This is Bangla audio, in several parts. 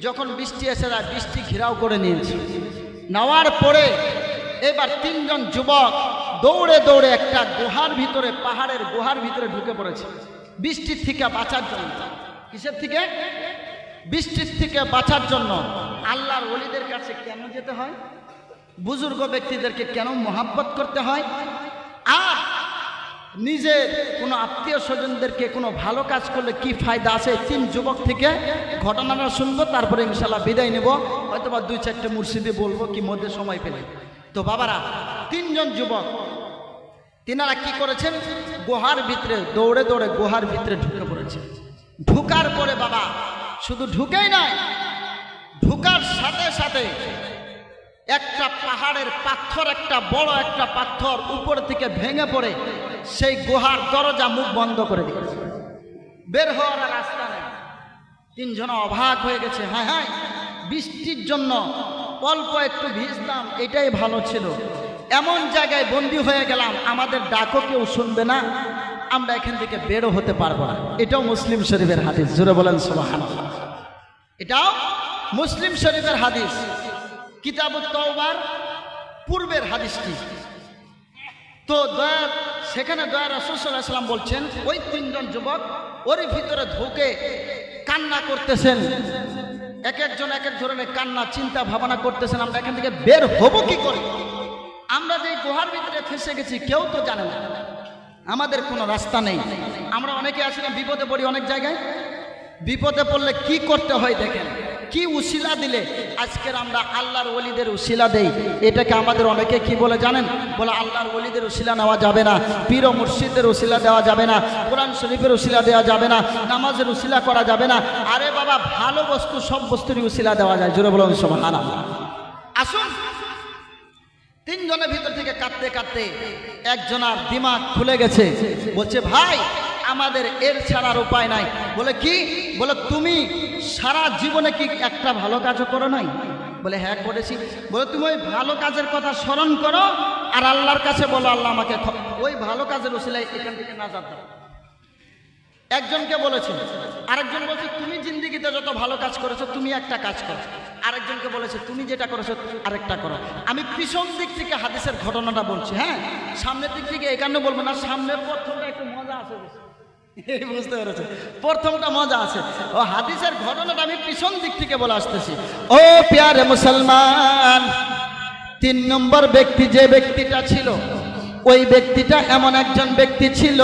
যখন বৃষ্টি এসে যায়, বৃষ্টি ঘেরাও করে নিয়েছে। নেওয়ার পরে এবার তিনজন যুবক দৌড়ে দৌড়ে একটা গুহার ভিতরে, পাহাড়ের গুহার ভিতরে ঢুকে পড়েছে। বৃষ্টির থেকে বাঁচার জন্য। কিসের থেকে? বৃষ্টির থেকে বাঁচার জন্য আল্লাহর ওলিদের কাছে কেন যেতে হয়? বুজুর্গ ব্যক্তিদেরকে কেন মোহাব্বত করতে হয়? আর নিজের কোনো আত্মীয় স্বজনদেরকে কোনো ভালো কাজ করলে কি ফায়দা আছে? তিন যুবক থেকে ঘটনাটা শুনব, তারপরে ইনশাল্লাহ বিদায় নেব। হয়তো বা দুই চারটে মুর্শিদে বলব কি মধ্যে সময় পেলে। তো বাবারা, তিনজন যুবক, তিনারা কি করেছেন? গুহার ভিতরে, দৌড়ে দৌড়ে গুহার ভিতরে ঢুকে পড়েছে। ঢুকার পরে বাবা, শুধু ঢুকেই নয় ঢুকার সাথে সাথে একটা পাহাড়ের পাথর, একটা বড় একটা পাথর উপর থেকে ভেঙে পড়ে সেই গুহার দরজা মুখ বন্ধ করে দিয়েছে। বের হওয়ার রাস্তা নেই। তিনজন অবাক হয়ে গেছে। হ্যাঁ হ্যাঁ বৃষ্টির জন্য অল্প একটু ভিজতাম, এটাই ভালো ছিল। এমন জায়গায় বন্দি হয়ে গেলাম, আমাদের ডাকও কেউ শুনবে না। আমরা এখান থেকে বেরো হতে পারব না। এটাও মুসলিম শরীফের হাদিস। জুড়ে বলেন সোহান এটাও মুসলিম শরীফের হাদিস। কিতাবুত তওবার পূর্বের হাদিসটি। তো দয়া সেখানে দয়া রসুলাম বলছেন, ওই তিনজন যুবক ওর ভিতরে ঢুকে কান্না করতেছেন। এক একজন এক এক ধরনের কান্না, চিন্তা ভাবনা করতেছেন, আমরা এখান থেকে বের হব কি করে? আমরা যে গুহার ভিতরে ফেসে গেছি, কেউ তো জানে না। আমাদের কোনো রাস্তা নেই। আমরা অনেকে আসলে বিপদে পড়ি অনেক জায়গায়। বিপদে পড়লে কি করতে হয় দেখেন? কি উশিলা দিলে? আজকের আমরা আল্লাহর ওলিদের উশিলা দেই। এটাকে আমাদের অনেকে কি বলে জানেন? বলে আল্লাহর ওলিদের উশিলা নেওয়া যাবে না, পীর মুর্শিদের উশিলা দেওয়া যাবে না, কোরআন শরীফের উশিলা দেওয়া যাবে না, নামাজের উশিলা করা যাবে না। আরে বাবা, ভালো বস্তু, সব বস্তুরই উশিলা দেওয়া যায়। জোরে বলুন সমান আসুন। তিনজনের ভিতর থেকে কাঁদতে কাঁদতে একজনার দিমাগ খুলে গেছে। বলছে, ভাই আমাদের এর ছাড়ার উপায় নাই। বলে কি? বলে, তুমি সারা জীবনে কি একটা ভালো কাজও করো নাই? বলে হ্যাঁ করেছি। বলে, তুমি ওই ভালো কাজের কথা স্মরণ করো আর আল্লাহর কাছে বলো, আল্লাহ আমাকে ওই ভালো কাজের ওসিলায় এখান থেকে না যাতে একজনকে বলেছে, আরেকজন বলছে, তুমি জিন্দিগিতে যত ভালো কাজ করেছ, তুমি একটা কাজ করো। আরেকজনকে বলেছে, তুমি যেটা করেছ, আরেকটা করো। আমি পিছন দিক থেকে হাদিসের ঘটনাটা বলছি হ্যাঁ? সামনের দিক থেকে এখানে বলব না, সামনের প্রথমটা একটু মজা আছে বুঝতে পেরেছে? প্রথমটা মজা আছে। ও হাদিসের ঘটনাটা আমি পিছন দিক থেকে বলে আসতেছি। ও প্যারে মুসলমান, তিন নম্বর ব্যক্তি যে ব্যক্তিটা ছিল, ওই ব্যক্তিটা এমন একজন ব্যক্তি ছিল,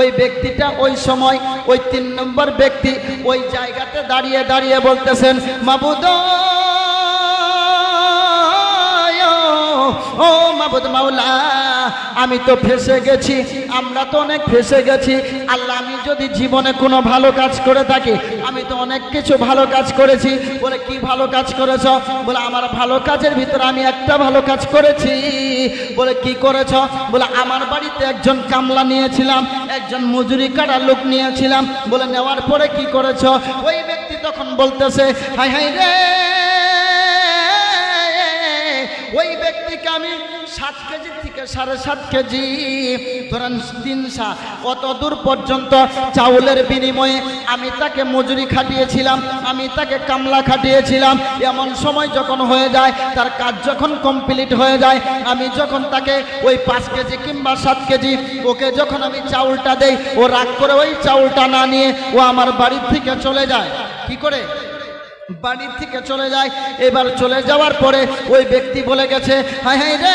ওই ব্যক্তিটা ওই সময় ওই তিন নম্বর ব্যক্তি ওই জায়গাতে দাঁড়িয়ে দাঁড়িয়ে বলতেছেন, মাবুদ ও মাবুদ মাওলা, আমি তো ফেসে গেছি, আমরা তো অনেক ফেসে গেছি। আল্লাহ, আমি যদি জীবনে কোনো ভালো কাজ করে থাকি, আমি তো অনেক কিছু ভালো কাজ করেছি। বলে, কি ভালো কাজ করেছ? বলে, আমার ভালো কাজের ভিতরে আমি একটা ভালো কাজ করেছি। বলে, কি করেছ? বলে, আমার বাড়িতে একজন কামলা নিয়েছিলাম, একজন মজুরি কাটা লোক নিয়েছিলাম। বলে, নেওয়ার পরে কি করেছ? ওই ব্যক্তি তখন বলতেছে হাই হাই রে! ওই ব্যক্তিকে আমি সাত কেজি থেকে সাড়ে সাত কেজি। ধরেন তিন সা কত দূর পর্যন্ত চাউলের বিনিময়ে আমি তাকে মজুরি খাটিয়েছিলাম, আমি তাকে কামলা খাটিয়েছিলাম। এমন সময় যখন হয়ে যায়, তার কাজ যখন কমপ্লিট হয়ে যায়, আমি যখন তাকে ওই পাঁচ কেজি কিংবা সাত কেজি, ওকে যখন আমি চাউলটা দেই, ও রাগ করে ওই চাউলটা না নিয়ে ও আমার বাড়ির থেকে চলে যায়। কি করে? বাড়ির থেকে চলে যায়। এবার চলে যাওয়ার পরে ওই ব্যক্তি বলে গেছে হাই হাই রে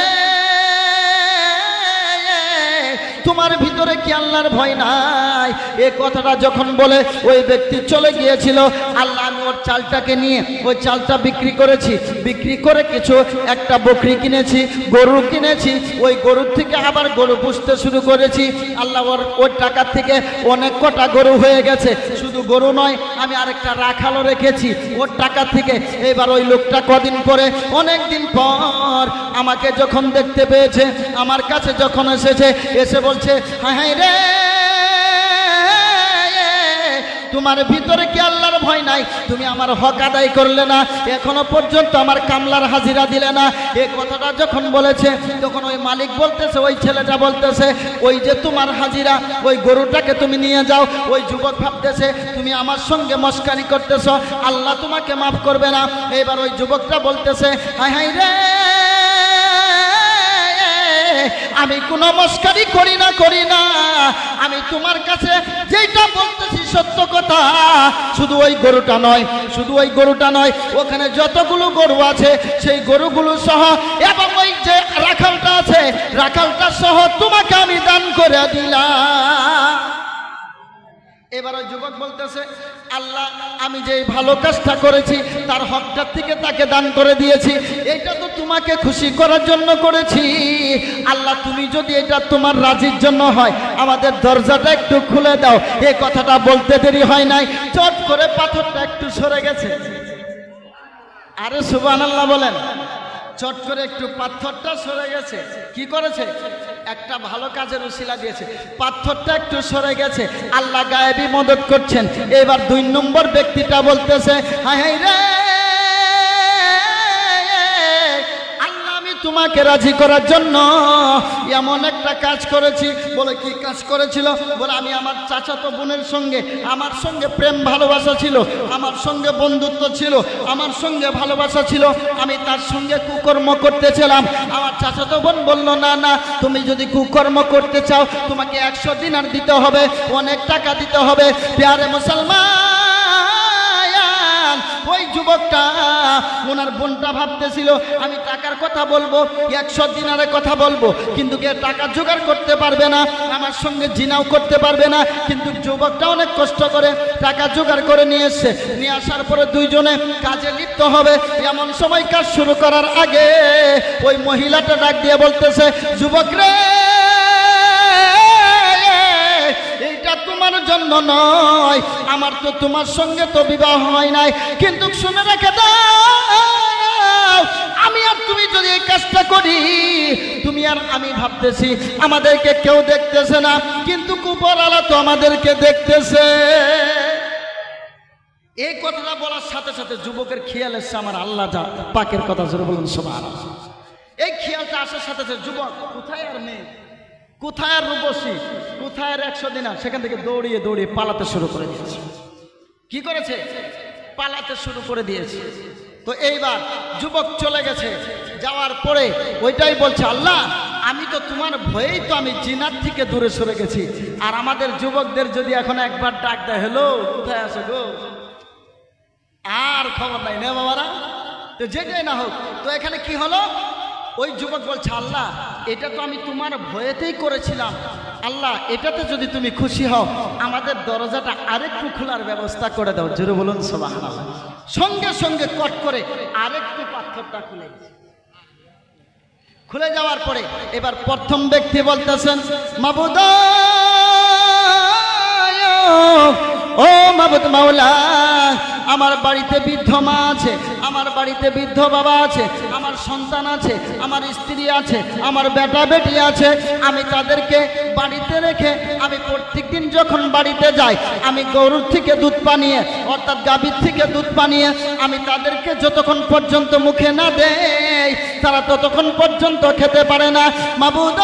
তোমার ভিতরে কি আল্লাহর ভয় নাই? এ কথাটা যখন বলে ওই ব্যক্তি চলে গিয়েছিল, আল্লাহ, আমি ওর চালটাকে নিয়ে ওই চালটা বিক্রি করেছি। বিক্রি করে কিছু, একটা বকরি কিনেছি, গরু কিনেছি, ওই গরুর থেকে আবার গরু পুষতে শুরু করেছি। আল্লাহ, ওর ওই টাকার থেকে অনেক কটা গরু হয়ে গেছে। শুধু গরু নয়, আমি আরেকটা রাখালও রেখেছি। ওর টাকা থেকে এবার ওই লোকটা কদিন পরে, অনেক দিন পর আমাকে যখন দেখতে পেয়েছে, আমার কাছে যখন এসেছে, এসে বলছে হ্যাঁ হ্যাঁ রে, তোমার ভিতরে কি আল্লাহর ভয় নাই? তুমি আমার হক আদায় করলে না, এখনও পর্যন্ত আমার কামলার হাজিরা দিলে না। এই কথাটা যখন বলেছে, তখন ওই মালিক বলতেছে, ওই ছেলেটা বলতেছে, ওই যে তোমার হাজিরা, ওই গরুটাকে তুমি নিয়ে যাও, ওই যুবক ভাবতেছে, তুমি আমার সঙ্গে মস্কারি করতেছ, আল্লাহ তোমাকে মাফ করবে না। এবার ওই যুবকটা বলতেছে হাই হাই রে আমি কোনো মস্কারি করি না করি না। আমি তোমার কাছে যেটা বলতেছি সত্য কথা, শুধু ওই গরুটা নয়, শুধু ওই গরুটা নয়, ওখানে যতগুলো গরু আছে, সেই গরুগুলো সহ, এবং ওই যে রাখালটা আছে, রাখালটা সহ তোমাকে আমি দান করে দিলাম। এবার ওই যুবক বলতেছে, আল্লাহ, আমি যে ভালো কাজটা করেছি, তার হকটার থেকে তাকে দান করে দিয়েছি। এটা তো তোমাকে খুশি করার জন্য করেছি। আল্লাহ, তুমি যদি এটা তোমার রাজির জন্য হয়, আমাদের দরজাটা একটু খুলে দাও। এ কথাটা বলতে দেরি হয় নাই। চট করে পাথরটা একটু সরে গেছে। আরে সুবান আল্লাহ বলেন, চট করে একটু পাথরটা সরে গেছে। কি করেছে? একটা ভালো কাজের উশিলা দিয়েছে। পাথরটা একটু সরে গেছে। আল্লাহ গায়েবি মদত করছেন। এবার দুই নম্বর ব্যক্তিটা বলতেছে হাই হাই রে! তোমাকে রাজি করার জন্য এমন একটা কাজ করেছি বলে কি কাজ করেছিল? বলে আমি আমার চাচাতো বোনের সঙ্গে, আমার সঙ্গে প্রেম ভালোবাসা ছিল, আমার সঙ্গে বন্ধুত্ব ছিল, আমার সঙ্গে ভালোবাসা ছিল, আমি তার সঙ্গে কুকর্ম করতেছিলাম আমার চাচাতো বোন বলল, না না, তুমি যদি কুকর্ম করতে চাও, তোমাকে একশো দিনার দিতে হবে, অনেক টাকা দিতে হবে। প্যারে মুসলমান যুবকটা, ওনার বোনটা ভাবতেছিল, আমি টাকার কথা বলব, একশো দিনারের কথা বলব, কিন্তু কে টাকা জোগাড় করতে পারবে না, আমার সঙ্গে জিনাও করতে পারবে না। কিন্তু যুবকটা অনেক কষ্ট করে টাকা জোগাড় করে নিয়ে এসছে। নিয়ে আসার পরে দুইজনে কাজে লিপ্ত হবে। এমন সময় কাজ শুরু করার আগে ওই মহিলাটা ডাক দিয়ে বলতেছে, যুবক রে জন্য নয়। আমার তো তোমার সঙ্গে তো বিবাহ হয় নাই। কিন্তু শুনে রেখে দাও, আমি আর তুমি যদি এই কাজটা করি, তুমি আর আমি ভাবতেছি আমাদেরকে কেউ দেখতেছে না, কিন্তু কুপর আলা তো আমাদেরকে দেখতেছে। এই কথাটা বলার সাথে সাথে যুবকের খেয়াল এসছে আমার আল্লাহ যা পাকের কথা বলুন সবার এই খেয়ালটা আসার সাথে সাথে যুবক কোথায় আর মেয়ে? কোথায় রূপসী? কোথায় একশো দিন সেখান থেকে দৌড়িয়ে দৌড়িয়ে পালাতে শুরু করে দিয়েছে। কি করেছে? পালাতে শুরু করে দিয়েছে। তো এইবার যুবক চলে গেছে। যাওয়ার পরে ওইটাই বলছে, আল্লাহ, আমি তো তোমার ভয়েই তো আমি জিনার থেকে দূরে সরে গেছি। আর আমাদের যুবকদের যদি এখন একবার ডাক দেয়, হ্যালো, কোথায় আছে গো? আর খবর নাই না বাবারা, তো যেটাই না হোক, তো এখানে কি হলো? ওই যুবক বলছে, আল্লাহ, এটা তো আমি তোমার ভয়েতেই করেছিলাম। আল্লাহ, এটাতে যদি তুমি খুশি হও, আমাদের দরজাটা আরেকটু খোলার ব্যবস্থা করে দাও। জোরে বলুন সবাই সঙ্গে সঙ্গে কট করে আরেকটু পাথরটা খুলে খুলে যাওয়ার পরে এবার প্রথম ব্যক্তি বলতেছেন, মাবুদ, ও মাবুদ মাওলা, আমার বাড়িতে বৃদ্ধ মা আছে, আমার বাড়িতে বৃদ্ধ বাবা আছে সন্তান আছে, আমার স্ত্রী আছে, আমার বেটা বেটি আছে, আমি তাদেরকে বাড়িতে রেখে আমি প্রত্যেকদিন যখন বাড়িতে যাই, আমি গরুর থেকে দুধ পানিয়ে অর্থাৎ গাভীর থেকে দুধ পানিয়ে আমি তাদেরকে যতক্ষণ পর্যন্ত মুখে না দেই, তারা ততক্ষণ পর্যন্ত খেতে পারে না। মাবুদ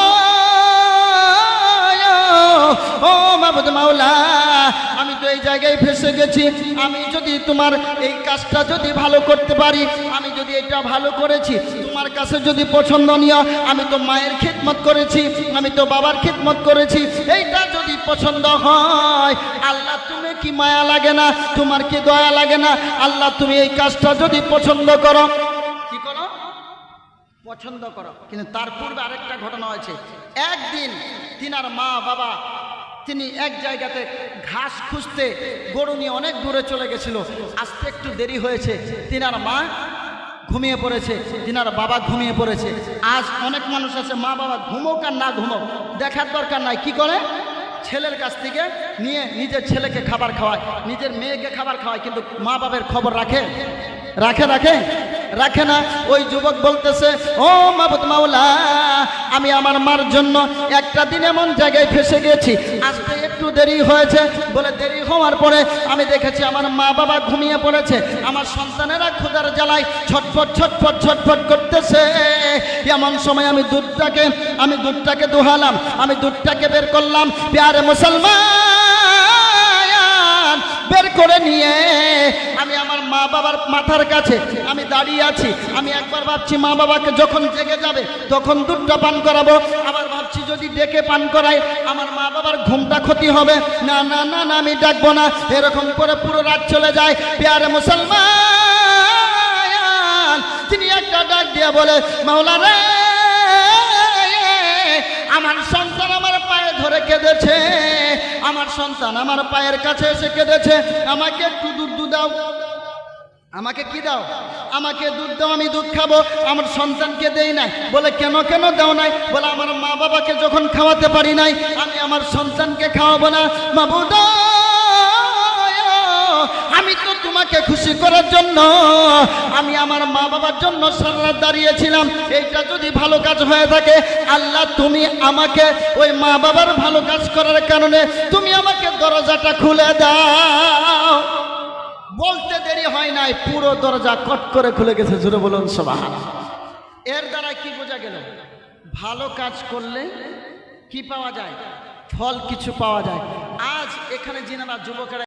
ও মাবুদ মাওলা এই জায়গায় ফেসে গেছি। আমি যদি তোমার এই কাজটা যদি ভালো করতে পারি, আমি যদি এটা ভালো করেছি, তোমার কাছে যদি পছন্দ পছন্দনীয় আমি তো মায়ের খিদমত করেছি, আমি তো বাবার খিদমত করেছি, এইটা যদি পছন্দ হয়, আল্লাহ তুমি কি মায়া লাগে না? তোমার কি দয়া লাগে না? আল্লাহ তুমি এই কাজটা যদি পছন্দ করো। কি করো? পছন্দ করো। কিন্তু তার পূর্বে আরেকটা ঘটনা হয়েছে। একদিন তিনার মা বাবা তিনি এক জায়গাতে ঘাস খুঁজতে গরু নিয়ে অনেক দূরে চলে গেছিল। আসতে একটু দেরি হয়েছে। তিনার মা ঘুমিয়ে পড়েছে। তিনার বাবা ঘুমিয়ে পড়েছে। আজ অনেক মানুষ আছে, মা বাবা ঘুমোক আর না ঘুমোক, দেখার দরকার নাই। কি করে? ছেলের কাছ থেকে নিয়ে নিজের ছেলেকে খাবার খাওয়ায়, নিজের মেয়েকে খাবার খাওয়ায়, কিন্তু মা বাবার খবর রাখে? রাখে রাখে? রাখে না। ওই যুবক বলতেছে, ও মাবুদ মাওলা, আমি আমার মার জন্য একটা দিন এমন জায়গায় ফেসে গেছি। আসতে একটু দেরি হয়েছে। বলে, দেরি হওয়ার পরে আমি দেখেছি আমার মা বাবা ঘুমিয়ে পড়েছে। আমার সন্তানেরা ক্ষুদার জ্বালায় ছটফট ছটফট ছটফট করতেছে। এমন সময় আমি দুধটাকে আমি দুধটাকে দোহালাম, আমি দুধটাকে বের করলাম। প্যারে মুসলমান বের করে নিয়ে, আমি আমার মা বাবার মাথার কাছে আমি দাঁড়িয়ে আছি। আমি একবার ভাবছি মা বাবাকে যখন জেগে যাবে, তখন দুধটা পান করাবো। আবার ভাবছি যদি ডেকে পান করাই আমার মা বাবার ঘুমটা ক্ষতি হবে। না না না না, আমি ডাকবো না। এরকম করে পুরো রাত চলে যায়। পেয়ারে মুসলমান, তিনি একটা ডাক দিয়ে বলে মাওলা রে আমার সন্তান আমার পায়ে ধরে কেঁদেছে। আমার সন্তান আমার পায়ের কাছে এসে কেঁদেছে। আমাকে একটু দুধ দাও। আমাকে কি দাও? আমাকে দুধ দাও, আমি দুধ খাব। আমার সন্তানকে দেই নাই। বলে, কেন কেন দাও নাই? বলে, আমার মা বাবাকে যখন খাওয়াতে পারি নাই, আমি আমার সন্তানকে খাওয়াবো না। মাবুদ! আমি তো তোমাকে খুশি করার জন্য আমি আমার মা বাবার জন্য সারা দাঁড়িয়েছিলাম। এইটা যদি ভালো কাজ হয়ে থাকে, আল্লাহ তুমি আমাকে ওই মা বাবার ভালো কাজ করার কারণে তুমি আমাকে দরজাটা খুলে দাও। বলতে দেরি হয় নাই, পুরো দরজা কট করে খুলে গেছে জুড়ে বলুন সবাই এর দ্বারা কি বোঝা গেল? ভালো কাজ করলে কি পাওয়া যায়? ফল কিছু পাওয়া যায়। আজ এখানে যিনারা যুবকেরা